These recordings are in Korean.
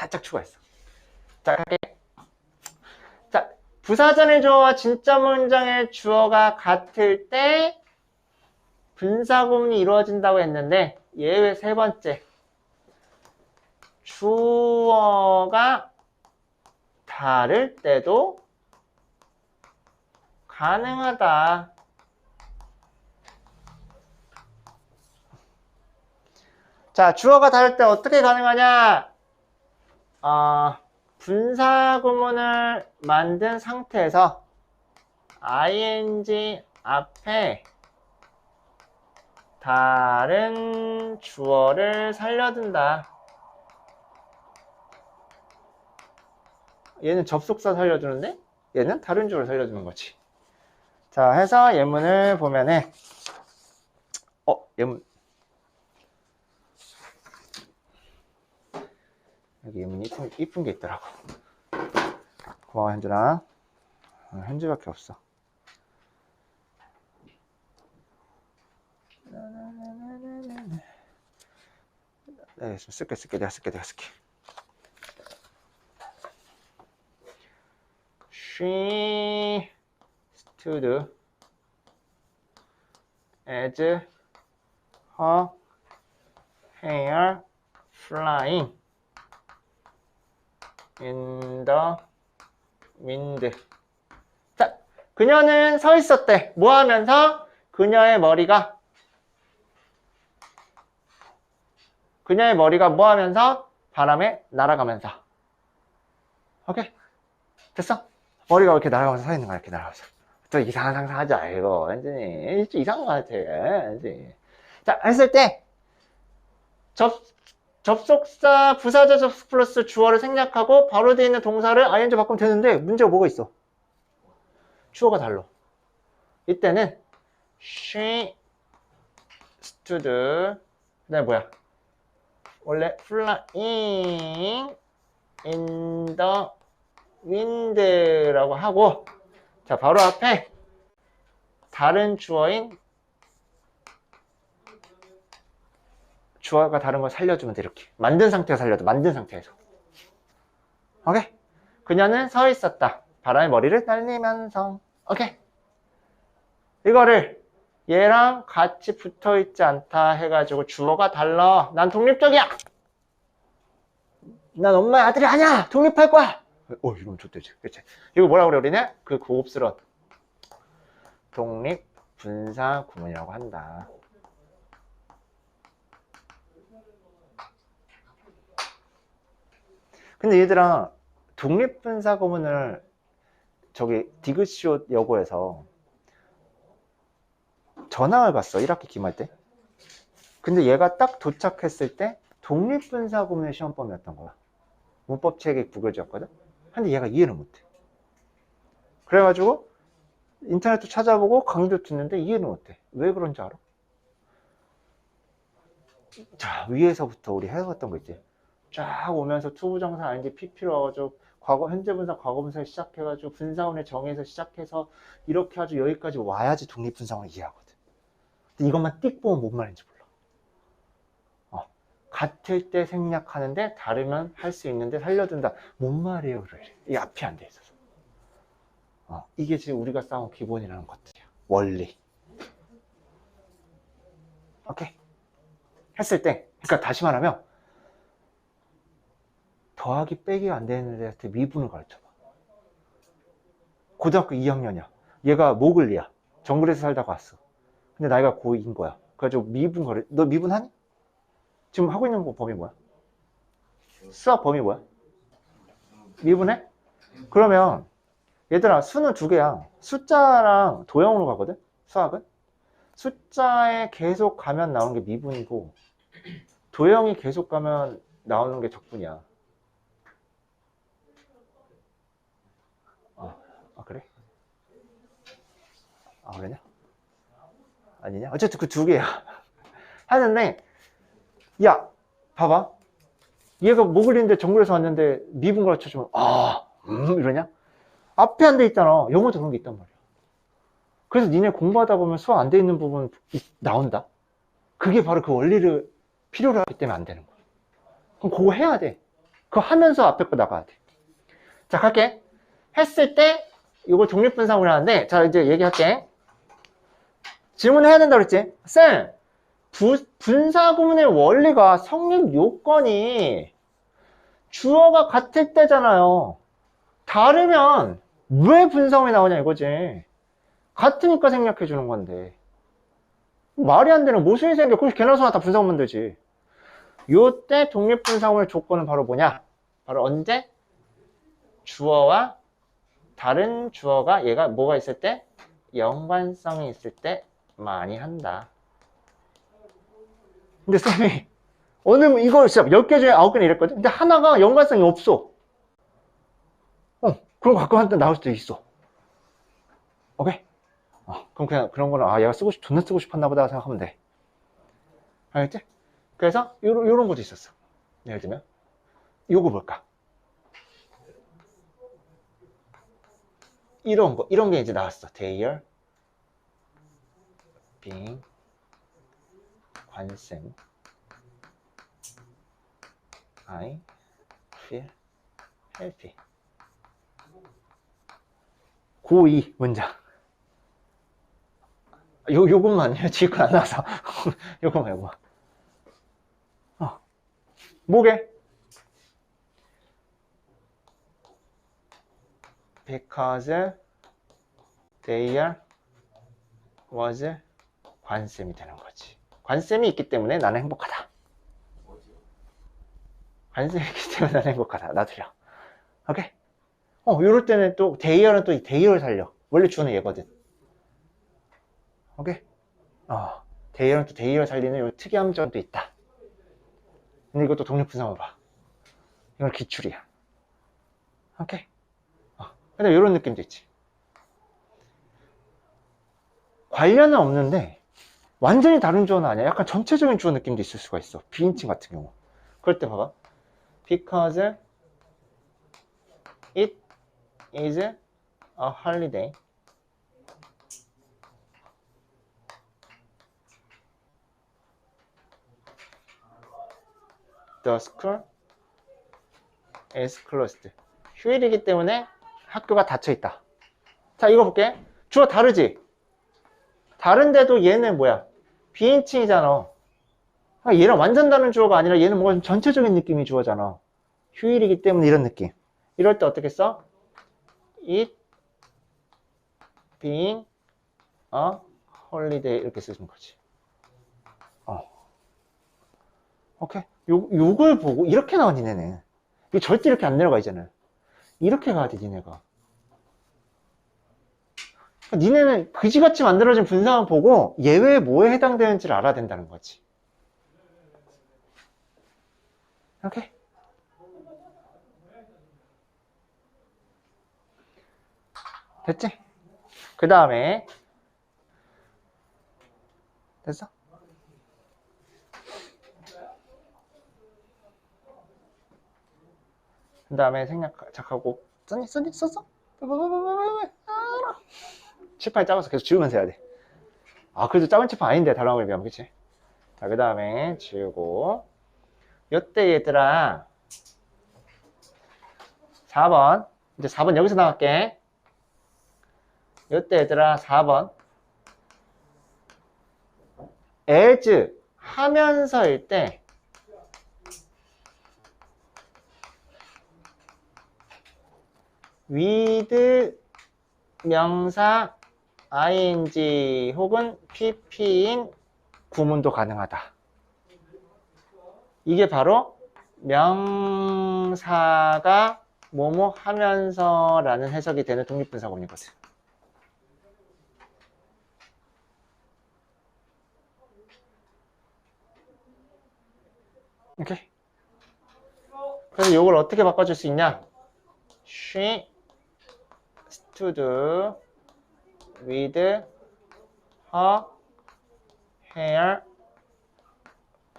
살짝 추가했어. 자, 갈게. 자, 부사전의 주어와 진짜 문장의 주어가 같을 때 분사 구문이 이루어진다고 했는데 예외 세 번째. 주어가 다를 때도 가능하다. 자, 주어가 다를 때 어떻게 가능하냐? 어, 분사 구문을 만든 상태에서 ing 앞에 다른 주어를 살려둔다. 얘는 접속사 살려주는데 얘는 다른 주어를 살려주는 거지. 자, 해서 예문을 보면은 어, 예문 여기 예문이 이쁜, 이쁜 게 있더라고. 고마워, 현준아. 어, 현주밖에 없어. 네, 좀 쓸게, 쓸게, 내가 쓸게, 내가 쓸게. She stood as her hair flying in the wind. 자, 그녀는 서 있었대. 뭐 하면서? 그녀의 머리가 그녀의 머리가 뭐 하면서? 바람에 날아가면서. 오케이? 됐어? 머리가 이렇게 날아가면서 서 있는 거야, 이렇게 날아가면서. 또 이상한 상상 하지 말고, 완전히. 좀 이상한 거 같아, 완전히. 자, 했을 때, 접, 접속사, 부사절 접속 플러스 주어를 생략하고 바로 뒤에 있는 동사를 ing 바꾸면 되는데 문제가 뭐가 있어? 주어가 달라. 이때는 she stood 그다음에 뭐야? 원래 flying in the wind라고 하고 자 바로 앞에 다른 주어인 주어가 다른 걸 살려주면 돼 이렇게. 만든 상태에서 살려도 만든 상태에서. 오케이? 그녀는 서 있었다. 바람의 머리를 날리면서. 오케이? 이거를 얘랑 같이 붙어 있지 않다 해가지고 주어가 달라. 난 독립적이야. 난 엄마의 아들이 아니야. 독립할 거야. 어 이러면 좋대지 그치? 이거 뭐라 그래 우리는? 그 고급스러운. 독립 분사 구문이라고 한다 근데 얘들아 독립분사 구문을 저기 디귿시옷 여고에서 전학을 갔어 1학기 기말 때. 근데 얘가 딱 도착했을 때 독립분사 구문의 시험범이었던 거야. 문법책에 구겨졌거든? 근데 얘가 이해를 못해. 그래가지고 인터넷도 찾아보고 강의도 듣는데 이해를 못해. 왜 그런지 알아? 자 위에서부터 우리 해왔던 거 있지 쫙 오면서 투부정사 아닌지 PP로 와가지고 과거 현재 분사 과거 분사 시작해가지고 분사원의 정에서 시작해서 이렇게 아주 여기까지 와야지 독립 분사원을 이해하거든. 근데 이것만 띡 보면 뭔 말인지 몰라. 어, 같을 때 생략하는데 다르면 할 수 있는데 살려준다. 뭔 말이에요, 그래. 이 앞이 안 돼 있어서. 어, 이게 지금 우리가 싸운 기본이라는 것들이야. 원리. 오케이. 했을 때, 그러니까 다시 말하면 더하기 빼기가 안 되는 애한테 미분을 가르쳐봐. 고등학교 2학년이야. 얘가 모글리야. 정글에서 살다가 왔어. 근데 나이가 고2인 거야. 그래가지고 미분 가르, 너 미분 하니? 지금 하고 있는 거 범위 뭐야? 수학 범위 뭐야? 미분해? 그러면 얘들아 수는 두 개야. 숫자랑 도형으로 가거든? 수학은? 숫자에 계속 가면 나오는 게 미분이고 도형이 계속 가면 나오는 게 적분이야. 아 그래? 아 그러냐? 아니냐? 어쨌든 그 두 개야 하는데 야 봐봐 얘가 모글리인데 정글에서 왔는데 미분 가르쳐주면 아 음, 이러냐? 앞에 안 돼 있잖아 영어도 그런 게 있단 말이야 그래서 니네 공부하다 보면 수학 안 돼 있는 부분 이- 나온다 그게 바로 그 원리를 필요로 하기 때문에 안 되는 거야 그럼 그거 해야 돼 그거 하면서 앞에 거 나가야 돼. 자, 갈게. 했을 때, 이걸 독립분사구문 하는데, 자, 이제 얘기할게. 질문해야 된다 그랬지? 쌤, 부- 분사구문의 원리가 성립 요건이 주어가 같을 때잖아요. 다르면 왜 분사구문이 나오냐 이거지. 같으니까 생략해 주는 건데. 말이 안 되는 모순이 생겨. 그럼 개나 소나 다 분사구문 만들지. 요때 독립분사구문의 조건은 바로 뭐냐? 바로 언제? 주어와 다른 주어가 얘가 뭐가 있을 때? 연관성이 있을 때 많이 한다. 근데 쌤이 오늘 이걸 진짜 10개 중에 9개는 이랬거든? 근데 하나가 연관성이 없어. 어, 그럼 가끔 한때 나올 수도 있어. 오케이? 어, 그럼 그냥 그런 거는 아, 얘가 쓰고 싶, 존나 쓰고 싶었나 보다 생각하면 돼. 알겠지? 그래서 요런, 요런 것도 있었어. 예를 들면 요거 볼까? 이런 거, 이런 게 이제 나왔어. Being 관쌤 I feel healthy 고2 문장 요, 요것만요 지금 안 나와서 요거 어. 뭐게? because there was 관쌤이 되는 거지. 관쌤이 있기 때문에 나는 행복하다. 관쌤이 있기 때문에 나는 행복하다. 나 틀려. 오케이? 어, 요럴 때는 또, 데이어는 또이 데이어를 살려. 원래 주어는 얘거든. 오케이? 어, 데이어는 또 데이어를 살리는 요 특이한 점도 있다. 근데 이것도 독립분사만 봐. 이건 기출이야. 오케이? 어, 근데 요런 느낌도 있지. 관련은 없는데, 완전히 다른 주어는 아니야. 약간 전체적인 주어 느낌도 있을 수가 있어. 비인칭 같은 경우. 그럴 때 봐봐. Because it is a holiday. The school is closed. 휴일이기 때문에 학교가 닫혀 있다. 자, 이거 볼게. 주어 다르지? 다른데도 얘는 뭐야? 비인칭이잖아. 아, 얘랑 완전 다른 주어가 아니라 얘는 뭔가 좀 전체적인 느낌이 주어잖아. 휴일이기 때문에 이런 느낌. 이럴 때 어떻게 써? It being a holiday 이렇게 쓰는 거지. 어. 오케이. 요, 요걸 보고 이렇게 나와 니네는. 이게 절대 이렇게 안 내려가 있잖아. 이렇게 가야 돼 니네가. 니네는 그지같이 만들어진 분상을 보고 예외에 뭐에 해당되는지를 알아야 된다는 거지. 오케이? 됐지? 그 다음에 됐어? 그 다음에 생략하고 썼니? 썼니? 썼어? 칠판이 작아서 계속 지우면서 해야 돼. 아, 그래도 작은 칠판 아닌데, 달라고 비하면, 그치? 자, 그 다음에 지우고. 요때 얘들아. 4번. 이제 4번 여기서 나갈게. 요때 얘들아, 4번. as 하면서일 때 with 명사 ing 혹은 pp인 구문도 가능하다. 이게 바로 명사가 뭐뭐 하면서 라는 해석이 되는 독립분사구문이거든. 오케이. 그래서 이걸 어떻게 바꿔줄 수 있냐? She stood with her hair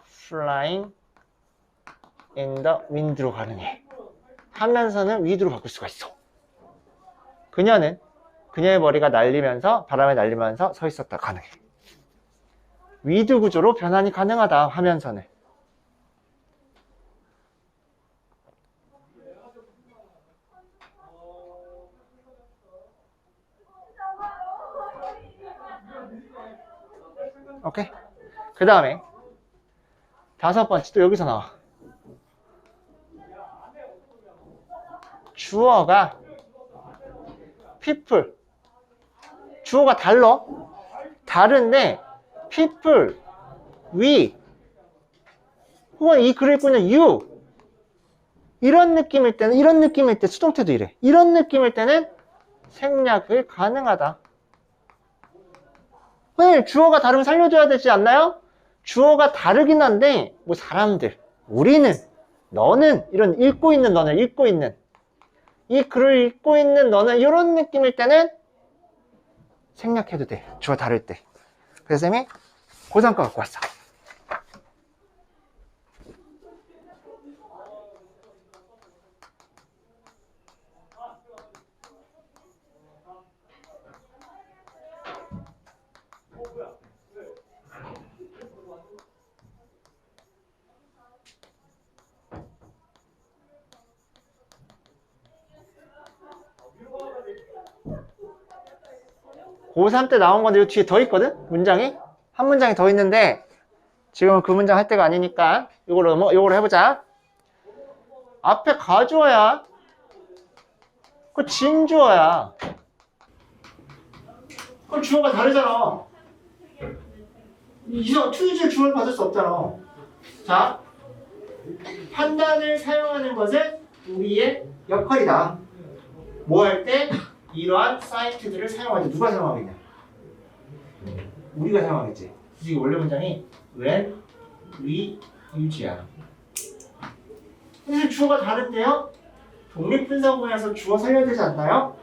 flying in the wind로 가능해. 하면서는 with로 바꿀 수가 있어. 그녀는 그녀의 머리가 날리면서 바람에 날리면서 서 있었다 가능해. with 구조로 변환이 가능하다 하면서는. 오케이? 그 다음에 다섯 번째 또 여기서 나와. 주어가 people. 주어가 달러. 다른데 people, we 혹은 이 글을 있는 you 이런 느낌일 때는 이런 느낌일 때 수동태도 이래. 이런 느낌일 때는 생략을 가능하다. 왜 주어가 다르면 살려줘야 되지 않나요? 주어가 다르긴 한데 뭐 사람들, 우리는, 너는 이런 읽고 있는 너는 읽고 있는 이 글을 읽고 있는 너는 이런 느낌일 때는 생략해도 돼. 주어 다를 때. 그래서 쌤이 고3거 갖고 왔어. 고3 때 나온 건데 이 뒤에 더 있거든? 문장이? 한 문장이 더 있는데 지금은 그 문장 할 때가 아니니까 이걸로 뭐 이걸로 해보자. 앞에 가주어야. 그 진주어야. 그럼 주어가 다르잖아. 이상 투유질 주어를 받을 수 없잖아. 자, 판단을 사용하는 것은 우리의 역할이다. 뭐 할 때? 이러한 사이트들을 사용할 때 누가 사용하겠냐? 우리가 사용하겠지. 그래서 이 원래 문장이 when we use야. 사실 주어가 다른데요? 독립분사구문에서 주어 살려야 되지 않나요?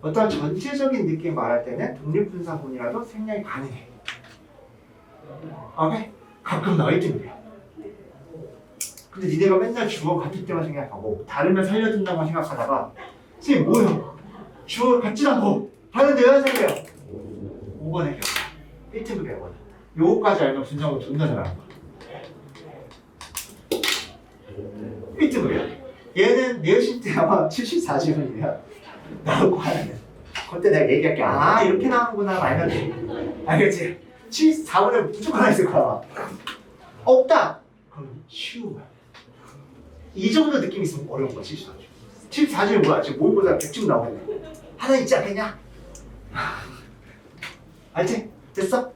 어떤 전체적인 느낌 말할 때는 독립분사구문이라도 생략이 가능해. 오케이? 가끔 나올 때 그래. 근데 니네가 맨날 주어 같을 때만 생각하고 다르면 살려준다고 생각하다가 선생님 뭐요? 주어 같지도 않고 다른데 왜 생겨요? 5번에 배워 1등급 배워 요거까지 알면 분석을 존나 잘하는 거야. 1등급이야 얘는 내신 때 아마 74지문이야 나올 거 아니야 그때 내가 얘기할게. 아 이렇게 나오는구나. 알면 돼. 알겠지? 74분에 무조건 안 있을 거야 없다. 그럼 쉬운 거야. 이 정도 느낌 있으면 어려운 거야 74주 74주는 뭐야? 지금 모의고사 100점 나오겠네 하나 있지 않겠냐? 알지? 됐어?